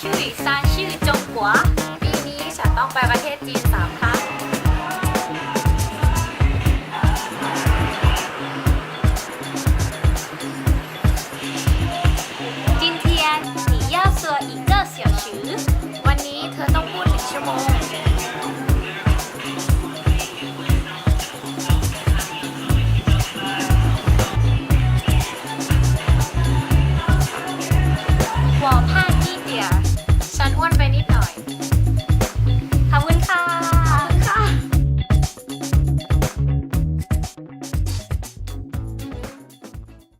ชื่ออีซานชื่อจงกัวปีนี้ฉันต้องไปประเทศจีนสามครั้ง